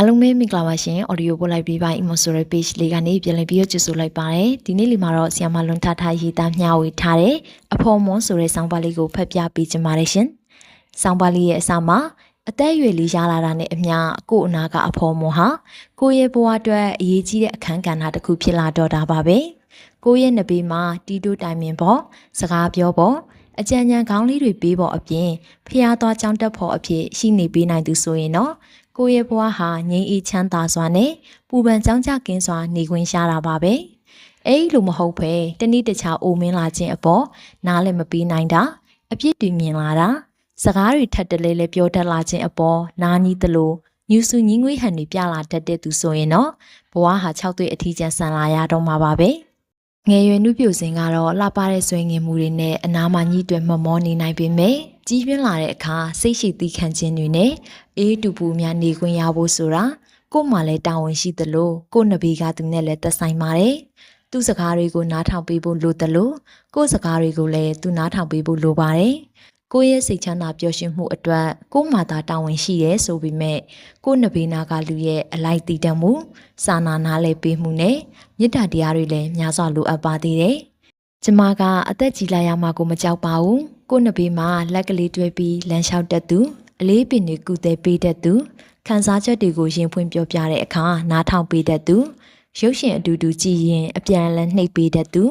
အားလုံးပဲမင်္ဂလာပါရှင် audio ပို့လိုက်ပြီးပါ emo ဆိုတဲ့ page လေးကနေပြန်လည်ပြီးတော့ကြိုဆိုလိုက်ပါတယ်ဒီနေ့လေးမှာတော့ဆီယမလွန်ထထားရေးသားမျှဝေထားတဲ့အဖော်မွန်ဆိုတဲ့ဆောင်းပါးလေးကိုဖတ်ပြပေးချင်ပါတယ်ရှင်ဆောင်းပါးလေးရဲ့အစမှာအသက်အရွယ်လေးရလာတာနဲ့အမျှကို့အနာကအဖော်မွန်ဟာကိုယ့်ရဲ့ဘဝအတွက်အရေးကြီးတဲ့အခန်းကဏ္ဍတစ်ခုဖြစ်လာတော့တာပါပဲကိုယ့်ရဲ့နဘေးမှာတီးတိုးတိုင်ပင်ပေါ်စကားပြောပေါ်အကြံဉာဏ်ကောင်းလေးတွေပေးပေါ်အပြင်ဖျားသွားကြောင်းတက်ဖို့အဖြစ်ရှိနေပေးနိုင်သူဆိုရင်တော့ ကိုယ့်ရဲ့ဘဝဟာငြိမ်းအေးချမ်းသာစွာနဲ့ပူပန်ကြောင်းကြကင်းစွာနေခွင့်ရတာပါပဲအဲ့လိုမဟုတ်ဘဲတနည်းတခြားအိုမင်းလာခြင်းအပေါ်နားလည်းမပြီးနိုင်တာအပြစ်တွေမြင်လာတာစကားတွေထပ်တလဲလဲပြောတတ်လာခြင်းအပေါ်နားနီးသလိုညူစုညင်းငွေးဟန်တွေပြလာတတ်တဲ့သူဆိုရင်တော့ဘဝဟာ၆တွေ့အထီးကျန်ဆန်လာရတော့မှာပါပဲ ငယ်ရွယ်နှုပြိုစင်ကတော့လှပတဲ့ဆွေငင်မှုတွေနဲ့အနာမှာညှိတွယ်မမောနေနိုင်ပေမဲ့ကြီးပြင်းလာတဲ့အခါစိတ်ရှိသီးခံခြင်းတွေနဲ့အေးတူပူများနေခွင့်ရဖို့ဆိုတာကို့မှာလည်းတာဝန်ရှိသလိုကို့နဘေးကသူနဲ့လည်းသက်ဆိုင်ပါတယ်သူစကားတွေကိုနားထောင်ပေးဖို့လိုသလိုကို့စကားတွေကိုလည်းသူနားထောင်ပေးဖို့လိုပါတယ် ကိုယ့်ရဲ့စိတ်ချမ်းသာပျော်ရွှင်မှုအတွက်ကို့မှာသာတာဝန်ရှိရဲဆိုပေမဲ့ကို့နဘေးနာကလူရဲ့အလိုက်တည်တတ်မှုစာနာနာလဲပေးမှုနဲ့မေတ္တာတရားတွေလည်းများစွာလိုအပ်ပါသေးတယ်ကျမကအသက်ကြီးလာရမှကိုမကြောက်ပါဘူးကို့နဘေးမှာလက်ကလေးတွဲပြီးလမ်းလျှောက်တတ်သူအလေးပင်တွေကုသပေးတတ်သူခန်းစားချက်တွေကိုရင်ဖွင့်ပြောပြတဲ့အခါနားထောင်ပေးတတ်သူရုပ်ရှင်အတူတူကြည့်ရင်အပြန်အလှန်နှိပ်ပေးတတ်သူ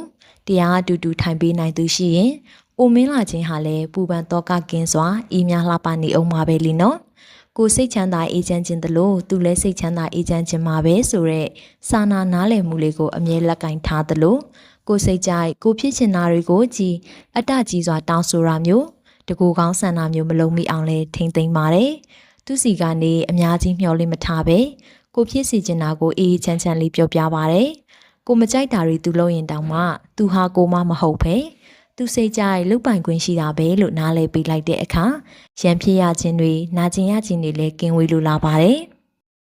တရားအတူတူထိုင်ပေးနိုင်သူရှိရင် အိုမင်းလာခြင်းဟာလည်းပူပန်တော့ကကင်းစွာအီးများလှပနေအောင်ပါပဲလीနော်ကိုစိတ်ချမ်းသာအေးချမ်းခြင်းတလို့သူလည်းစိတ်ချမ်းသာအေးချမ်းခြင်းမှာပဲဆိုတော့စာနာနားလည်မှုလေးကိုအမြဲလက်ကင်ထားသလိုကိုစိတ်ကြိုက်ကိုဖြစ်ချင်တာတွေကိုကြည်အတကြီးစွာတောင်းဆိုတာမျိုးတကူကောင်းဆန္ဒမျိုးမလုံးမိအောင်လဲထိမ့်သိမ့်ပါတယ်သူစီကနေအများကြီးမျှော်လင့်မထားပဲကိုဖြစ်စီချင်တာကိုအေးချမ်းချမ်းလေးပြောပြပါတယ်ကိုမကြိုက်တာတွေသူလုပ်ရင်တောင်မှသူဟာကိုမမဟုတ်ပဲ သူစိတ်ကြိုက်လုတ်ပိုင်ခွင့်ရှိတာပဲလို့နားလဲပေးလိုက်တဲ့အခါရံဖြစ်ရခြင်းတွေနာကျင်ရခြင်းတွေလည်းကင်းဝေးလိုလာပါတယ်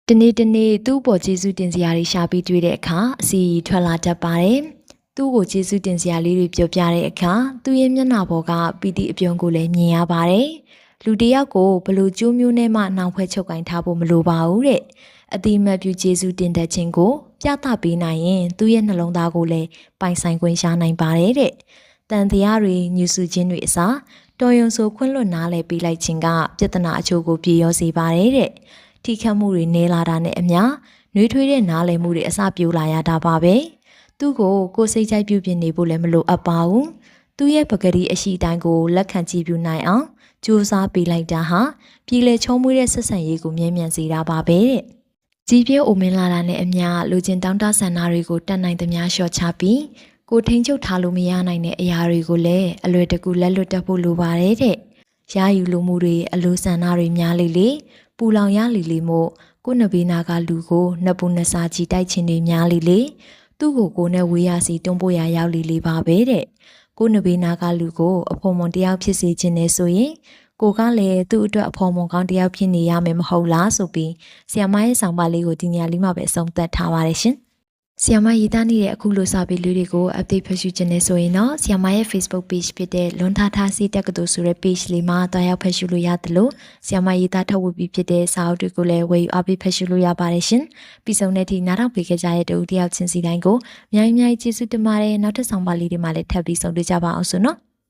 တနေ့တနေ့သူ့ပေါ်ကျေးဇူးတင်စရာတွေရှာပြီးတွေ့တဲ့အခါအစီအထွက်လာတတ်ပါတယ်သူ့ကိုကျေးဇူးတင်စရာလေးတွေပြောပြတဲ့အခါသူ့ရဲ့မျက်နှာပေါ်ကပီတိအပြုံးကိုလည်းမြင်ရပါတယ်လူတယောက်ကိုဘလို့ကျိုးမျိုးနဲ့မှနှောင်ဖွဲ့ချုပ်ကင်ထားဖို့မလိုပါဘူးတဲ့အတိမတ်ပြုကျေးဇူးတင်တတ်ခြင်းကိုပြသပေးနိုင်ရင်သူ့ရဲ့နှလုံးသားကိုလည်းပိုင်ဆိုင်ခွင့်ရနိုင်ပါတယ်တဲ့ တန်တရားတွေညူဆူခြင်းတွေအစားတော်ယုံဆိုခွင့်လွတ်နားလဲပေးလိုက်ခြင်းကပြဿနာအချို့ကိုပြေရောစေပါတယ်တဲ့ထိခတ်မှုတွေနေလာတာနဲ့အမျှနှွေးထွေးတဲ့နားလည်မှုတွေအစပြိုးလာရတာပါပဲသူ့ကိုကိုယ်စိတ်ကြိုက်ပြုပြင်နေဖို့လည်းမလိုအပ်ပါဘူးသူ့ရဲ့ပကတိအရှိတိုင်းကိုလက်ခံကြည့်ပြနိုင်အောင်ကြိုးစားပေးလိုက်တာဟာပြည်လေချုံးမွေးတဲ့ဆက်ဆံရေးကိုမြဲမြံစေတာပါပဲတဲ့ကြီးပြိုးအိုမင်းလာတာနဲ့အမျှလူချင်းတောင်းတဆန္ဒတွေကိုတတ်နိုင်သမျှလျှော့ချပြီး ကိုထိန်ချုပ်ထားလို့မရနိုင်တဲ့အရာတွေကိုလည်းအလွယ်တကူလက်လွတ်တတ်ဖို့လိုပါတယ်တဲ့။ရာယူလိုမှုတွေအလိုဆန္ဒတွေများလေလေပူလောင်ရလေလေမို့ကိုနဘေးနာကလူကိုနှစ်ပူနှစ်စာကြည်တိုက်ခြင်းတွေများလေလေသူ့ကိုကိုနဲ့ဝေးရစီတွန်းပို့ရရောက်လေလေပါပဲတဲ့။ကိုနဘေးနာကလူကိုအဖော်မွန်တယောက်ဖြစ်စေခြင်းနဲ့ဆိုရင်ကိုကလည်းသူ့အတွက်အဖော်မွန်ကောင်းတယောက်ဖြစ်နေရမယ်မဟုတ်လားဆိုပြီးဆီယမရဲ့ဆောင်ပါလေးကိုဒီညလေးမှာပဲအဆုံးသတ်ထားပါတယ်ရှင်။ ဆီယမရေးသားနေတဲ့အခုလိုစာပေလေးတွေကို update ဖတ်ရှုခြင်းနဲ့ဆိုရင်တော့ဆီယမရဲ့ Facebook page ဖြစ်တဲ့လွန်ထားထားစီတက်ကတူဆိုတဲ့ page လေးမှာတွားရောက်ဖတ်ရှုလို့ရတယ်လို့ဆီယမရေးသားထုတ်ဝေပြီးဖြစ်တဲ့စာအုပ်တွေကိုလည်းဝယ်ယူအပိဖတ်ရှုလို့ရပါတယ်ရှင်။ပြီးဆုံးတဲ့ထိနားထောင်ပေးခဲ့ကြတဲ့တူတယောက်ချင်းစီတိုင်းကိုအများကြီးအများကြီးကျေးဇူးတင်ပါတယ်။နောက်ထပ်ဆောင်ပါလေးတွေမှာလည်းထပ်ပြီးဆုံတွေ့ကြပါအောင်ဆိုနော်။